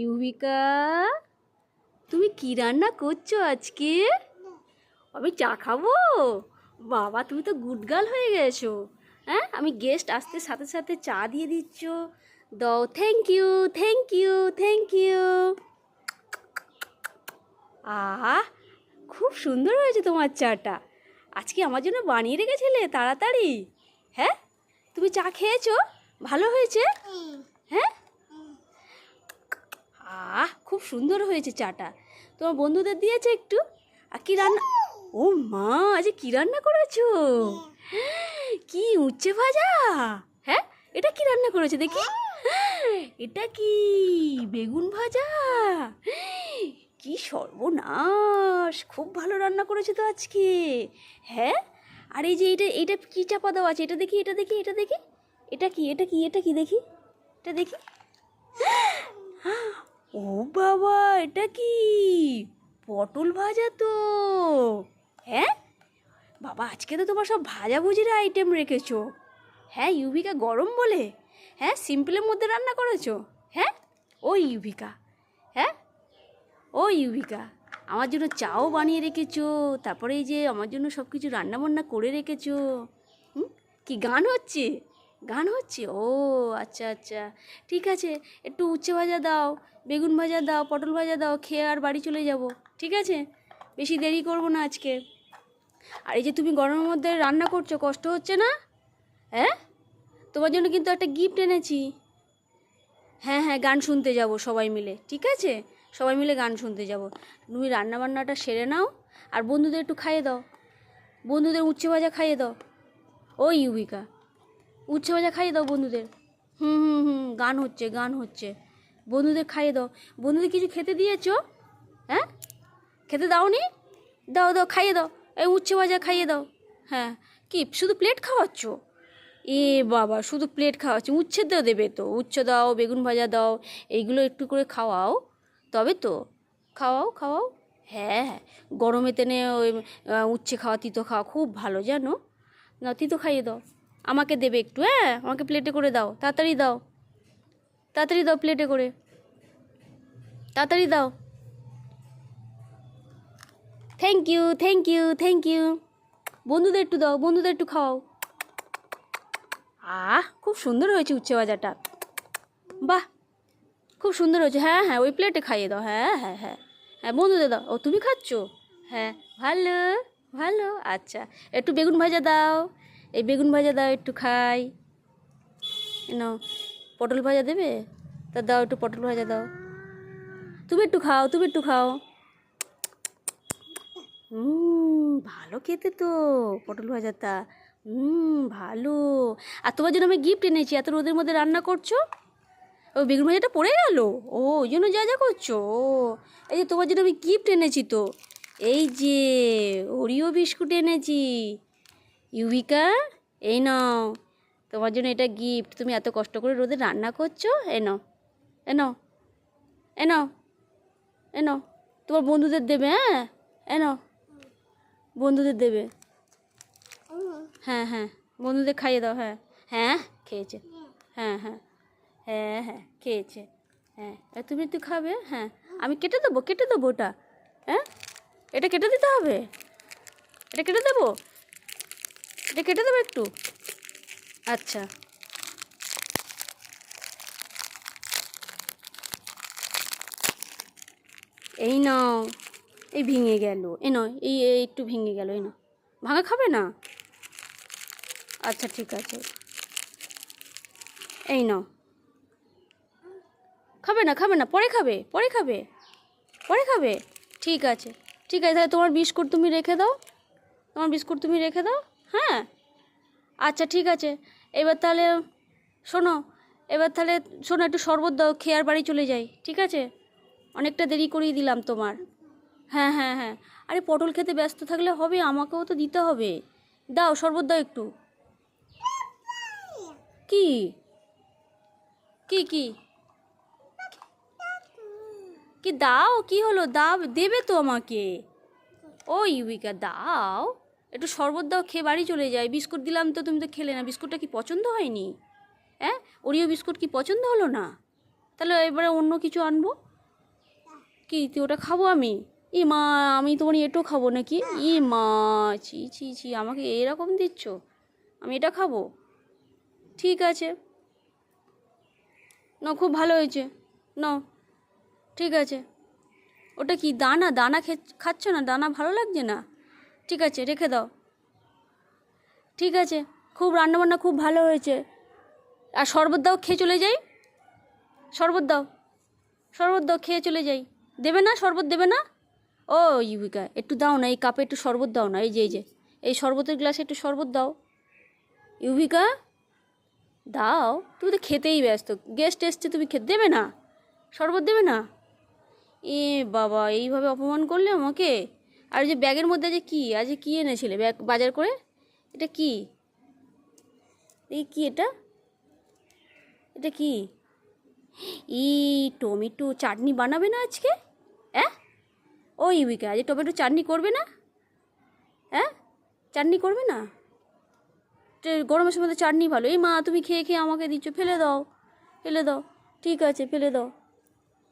ইউবিকা তুমি কি রান্না করছ আজকে? আমি চা খাব? বাবা তুমি তো গুড গার্ল হয়ে গেছো। হ্যাঁ আমি গেস্ট আসতে সাথে সাথে চা দিয়ে দিচ্ছ। দাও thank you thank you thank you আহা খুব সুন্দর হয়েছে তোমার চাটা। আজকে আমার জন্য বানিয়ে রেখেছিলে তাড়াতাড়ি? হ্যাঁ তুমি চা খেয়েছো? ভালো হয়েছে? হ্যাঁ? আহ খুব সুন্দর হয়েছে চাটা। তোমার বন্ধুদের দিয়েছে একটু? আর কি রান্না ও মা আজ কি রান্না করেছ? কি উচ্ছে ভাজা? হ্যাঁ এটা কি রান্না করেছে দেখি। এটা কি বেগুন ভাজা? কি সর্বনাশ খুব ভালো রান্না করেছে তো আজকে। হ্যাঁ? আর এই যে এটা এটা কি চাপা দেওয়া আছে? এটা দেখি এটা দেখি এটা দেখি। এটা কি এটা কি এটা কি দেখি? এটা দেখি। ও বাবা, এটা কি? পটল ভাজা তো। হ্যাঁ? বাবা, আজকে তো তোমার সব ভাজাভুজির আইটেম রেখেছো। হ্যাঁ ইউভিকা গরম বলে? হ্যাঁ সিম্পলের মধ্যে রান্না করেছ? হ্যাঁ? ও ইউভিকা। হ্যাঁ? ও ইউভিকা। আমার জন্য চাও বানিয়ে রেখেছো, তারপরে এই যে আমার জন্য সব কিছু রান্নাবান্না করে রেখেছো। কি গান হচ্ছে? গান হচ্ছে? ও আচ্ছা আচ্ছা। ঠিক আছে, একটু উচ্ছে ভাজা দাও, বেগুন ভাজা দাও, পটল ভাজা দাও, খেয়ে আর বাড়ি চলে যাব। ঠিক আছে? বেশি দেরি করব না আজকে। আর এই যে তুমি গরমের মধ্যে রান্না করছ, কষ্ট হচ্ছে না? হ্যাঁ তোমার জন্য কিন্তু একটা গিফট এনেছি। হ্যাঁ হ্যাঁ গান শুনতে যাব সবাই মিলে। ঠিক আছে? সবাই মিলে গান শুনতে যাব। তুমি রান্না বান্নাটা সেরে নাও আর বন্ধুদের একটু খাইয়ে দাও। বন্ধুদের উচ্ছে ভাজা খাইয়ে দাও। ওই ইউবিকা। উচ্ছে ভাজা খাইয়ে দাও বন্ধুদের। হুম হুম হুম, গান হচ্ছে গান হচ্ছে। বন্ধুদের খাইয়ে দাও। বন্ধুদের কিছু খেতে দিয়েছ? হ্যাঁ? খেতে দাওনি? দাও দাও, খাইয়ে দাও। এই উচ্ছে ভাজা খাইয়ে দাও। হ্যাঁ কি, শুধু প্লেট খাওয়াচ্ছ? এ বাবা, শুধু প্লেট খাওয়াচ্ছ। উচ্ছে তো দেবে তো। উচ্ছে দাও, বেগুন ভাজা দাও, এইগুলো একটু করে খাওয়াও। তবে তো, খাওয়াও খাওয়াও। হ্যাঁ হ্যাঁ গরমে তেনে ওই উচ্ছে খাওয়া, তিতো খাওয়া খুব ভালো, জানো? না, তিতো খাইয়ে দাও। আমাকে দেবে একটু হ্যাঁ? আমাকে প্লেটে করে দাও। তাড়াতাড়ি দাও। তাড়াতাড়ি দাও প্লেটে করে। তাড়াতাড়ি দাও। Thank you thank you thank you বন্ধুদের একটু দাও, বন্ধুদের একটু খাওয়াও। আহ, খুব সুন্দর হয়েছে উচ্ছে ভাজাটা। বাহ, খুব সুন্দর হয়েছে। হ্যাঁ হ্যাঁ ওই প্লেটে খাইয়ে দাও। হ্যাঁ হ্যাঁ হ্যাঁ। হ্যাঁ বন্ধুদের দাও। ও, তুমি খাচ্ছ? হ্যাঁ ভালো ভালো। আচ্ছা একটু বেগুন ভাজা দাও। এই বেগুন ভাজা দাও, একটু খাই। নাও, পটল ভাজা দেবে? তা দাও, একটু পটল ভাজা দাও। তুমি একটু খাও, তুমি একটু খাও। হুম ভালো খেতে তো পটল ভাজাটা। হুম ভালো। আর তোমার জন্য আমি গিফট এনেছি, এত রোদের মধ্যে রান্না করছ? ও, বেগুন ভাজাটা পড়ে গেল? ও, ওই জন্য যা যা করছ? ও, এই যে তোমার জন্য আমি গিফট এনেছি তো। এই যে ওরিও বিস্কুট এনেছি। ইউবিকা এই নাও। তোমার জন্য এটা গিফট তুমি এত কষ্ট করে রোদে রান্না করছ? এ নাও। এ নাও। এ নাও। এ নাও। তোমার বন্ধুদের দেবে হ্যাঁ? এ নাও। বন্ধুদের দেবে। হ্যাঁ হ্যাঁ। বন্ধুদের খাইয়ে দাও হ্যাঁ। হ্যাঁ? খেয়েছে। হ্যাঁ হ্যাঁ। হ্যাঁ হ্যাঁ। খেয়েছে। হ্যাঁ। তুমি একটু খাবে হ্যাঁ। আমি কেটে দেবো কেটে দেবো ওটা। হ্যাঁ? এটা কেটে দিতে হবে? এটা কেটে দেবো? এটা কেটে দেবো একটু? আচ্ছা। এই নাও, এই ভেঙে গেল। এ নয় এই একটু ভেঙে গেল, এই নাও। ভাঙা খাবে না? আচ্ছা ঠিক আছে। এই নাও। খাবে না খাবে না, পরে খাবে পরে খাবে পরে খাবে। ঠিক আছে ঠিক আছে, তাহলে তোমার বিস্কুট তুমি রেখে দাও। তোমার বিস্কুট তুমি রেখে দাও। হ্যাঁ? আচ্ছা ঠিক আছে। এবার তাহলে, শোনো, এবার তাহলে শোনো, একটু শরবত দাও খেয়ার বাড়ি চলে যাই, ঠিক আছে? অনেকটা দেরি করিয়ে দিলাম তোমার। হ্যাঁ হ্যাঁ হ্যাঁ। আরে, পটল খেতে ব্যস্ত থাকলে হবে, আমাকেও তো দিতে হবে। দাও, শরবত দাও একটু। কি? কি কি? কি দাও? কি হলো? দাও, দেবে তো আমাকে। ও ইউবিকা দাও। একটু শরবত দাও, খেয়ে বাড়ি চলে যায় বিস্কুট দিলাম তো তুমি তো খেলে না, বিস্কুটটা কি পছন্দ হয়নি? হ্যাঁ? ওরিও বিস্কুট কি পছন্দ হলো না? তাহলে এবারে অন্য কিছু আনব? কি তুই ওটা খাব আমি? ই মা, আমি তোমার এটাও খাব নাকি? ই মা, ছি ছি ছি, আমাকে এরকম দিচ্ছ? আমি এটা খাব? ঠিক আছে। না, খুব ভালো হয়েছে। নাও ঠিক আছে। ওটা কি, দানা? দানা খে, খাচ্ছ না? দানা ভালো লাগছে না? ঠিক আছে, রেখে দাও। ঠিক আছে, খুব রান্নাবান্না খুব ভালো হয়েছে। আর শরবত দাও, খেয়ে চলে যাই। শরবত দাও শরবত দাও, খেয়ে চলে যাই। দেবে না, শরবত দেবে না? ও, ইউবিকা, একটু দাও না, এই কাপে একটু শরবত দাও না, এই যে এই যে, এই শরবতের গ্লাসে একটু শরবত দাও। ইউবিকা, দাও, তুমি তো খেতেই ব্যস্ত গেস্ট এসছে, তুমি খেতে দেবে না? শরবত দেবে না? এ বাবা, এইভাবে অপমান করলে আমাকে? আর ওই যে ব্যাগের মধ্যে যে কি? আজ কি এনেছিলে? ব্যাগ বাজার করে? এটা কি? এই কি এটা? এটা কি? ই টমেটো চাটনি বানাবে না আজকে? হ্যাঁ ও ইউবিকা আজ টমেটো চাটনি করবে না? হ্যাঁ চাটনি করবে না? গরমের সময় তো চাটনি ভালো। এই মা তুমি খেয়ে খেয়ে আমাকে দিচ্ছ ফেলে দাও ফেলে দাও। ঠিক আছে ফেলে দাও।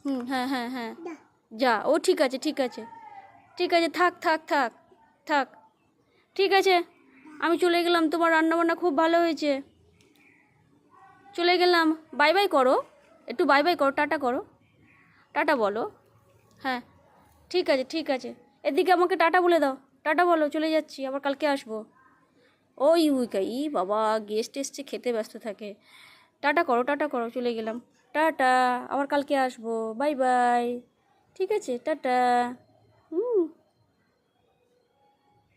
হুম হ্যাঁ হ্যাঁ হ্যাঁ। যা ও ঠিক আছে ঠিক আছে। ঠিক আছে, থাক থাক থাক থাক। ঠিক আছে, আমি চলে গেলাম, তোমার রান্নাবান্না খুব ভালো হয়েছে। চলে গেলাম বাই বাই করো, একটু বাই বাই করো, টাটা করো। টাটা বলো হ্যাঁ ঠিক আছে ঠিক আছে। এদিকে আমাকে টাটা বলে দাও, টাটা বলো, চলে যাচ্ছি, আবার কালকে আসব। ওই উইকা ই বাবা গেস্ট এসছে, খেতে ব্যস্ত থাকে। টাটা করো টাটা করো, চলে গেলাম। টাটা, আবার কালকে আসব বাই বাই ঠিক আছে, টাটা।